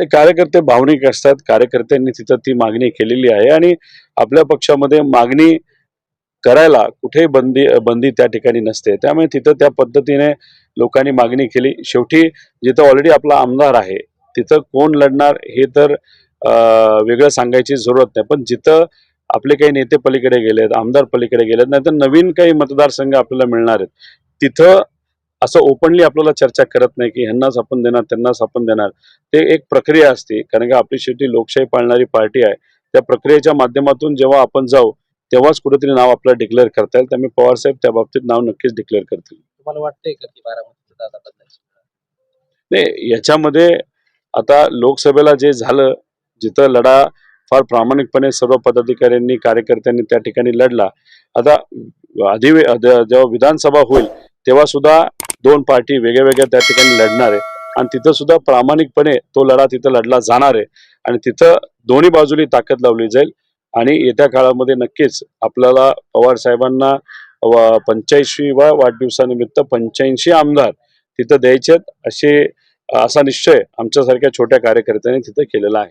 नाही, कार्यकर्ते भावनिक असतात. कार्यकर्त्यांनी तिथं ती मागणी केलेली आहे आणि आपल्या पक्षामध्ये मागणी करायला कुठेही बंदी बंदी त्या ठिकाणी नसते. त्यामुळे तिथं त्या पद्धतीने लोकांनी मागणी केली. शेवटी जिथं ऑलरेडी आपला आमदार आहे तिथं कोण लढणार हे तर वेगळं सांगायची जरूरत नाही. पण जिथं आपले काही नेते पलीकडे गेलेत आमदार पलीकडे गेलेत नाही तर नवीन काही मतदारसंघ आपल्याला मिळणार आहेत तिथं असं ओपनली आपल्याला चर्चा करत नाही की ह्यांनाच आपण देणार त्यांनाच आपण देणार. ते एक प्रक्रिया असते कारण की आपली शेवटी लोकशाही पाळणारी पार्टी आहे. त्या प्रक्रियेच्या माध्यमातून जेव्हा आपण जाऊ तेव्हाच कुठेतरी नाव आपल्याला डिक्लेअर करता येईल. त्यामुळे पवार साहेब त्या बाबतीत नाव नक्कीच डिक्लेअर करतील. तुम्हाला वाटतंय का की नाही याच्यामध्ये आता लोकसभेला जे झालं जिथं लढा फार प्रामाणिकपणे सर्व पदाधिकाऱ्यांनी कार्यकर्त्यांनी त्या ठिकाणी लढला. आता अधिवे अध- जेव्हा विधानसभा होईल तेव्हा सुद्धा दोन पार्टी वेगळ्या वेगळ्या त्या ठिकाणी लढणार आहे. आणि तिथं सुद्धा प्रामाणिकपणे तो लढा तिथं लढला जाणार आहे. आणि तिथं दोन्ही बाजूनी ताकद लावली जाईल. आणि येत्या काळामध्ये नक्कीच आपल्याला पवार साहेबांना पंच्याऐंशी वा वाढदिवसानिमित्त पंच्याऐंशी आमदार तिथं द्यायचेत असे असा निश्चय आमच्यासारख्या छोट्या कार्यकर्त्यांनी तिथं केलेला आहे.